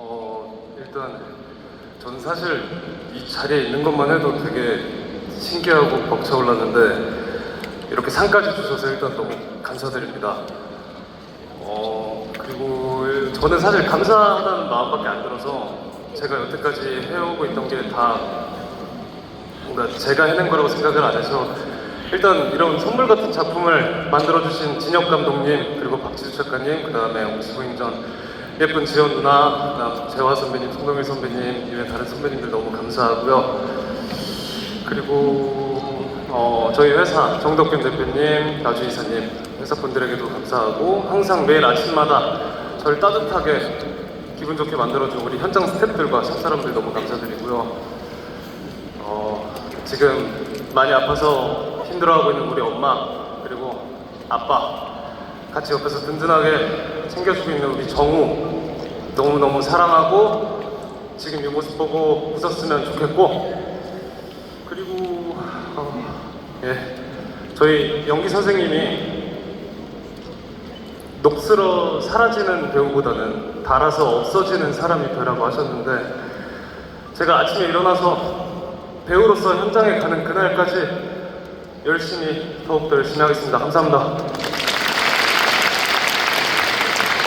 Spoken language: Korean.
어, 일단 저는 사실 이 자리에 있는 것만 해도 되게 신기하고 벅차올랐는데 이렇게 상까지 주셔서 일단 너무 감사드립니다. 어, 그리고 저는 사실 감사하다는 마음밖에 안 들어서 제가 여태까지 해오고 있던 게 다 뭔가 제가 해낸 거라고 생각을 안 해서 일단 이런 선물 같은 작품을 만들어주신 진혁 감독님 그리고 박지수 작가님 그 다음에 옥시부인전 예쁜 지연 누나 재화 선배님 송동일 선배님 이외 다른 선배님들 너무 감사하고요. 그리고 어, 저희 회사 정덕균 대표님 나주 이사님 회사 분들에게도 감사하고 항상 매일 아침마다 저를 따뜻하게 기분 좋게 만들어준 우리 현장 스태프들과 샵 사람들 너무 감사드리고요. 어, 지금 많이 아파서 힘들어하고 있는 우리 엄마 그리고 아빠 같이 옆에서 든든하게 챙겨주고 있는 우리 정우 너무너무 사랑하고 지금 이 모습 보고 웃었으면 좋겠고 그리고 어, 예 저희 연기 선생님이 녹슬어 사라지는 배우보다는 달아서 없어지는 사람이 되라고 하셨는데 제가 아침에 일어나서 배우로서 현장에 가는 그날까지 열심히 더욱더 열심히 하겠습니다. 감사합니다.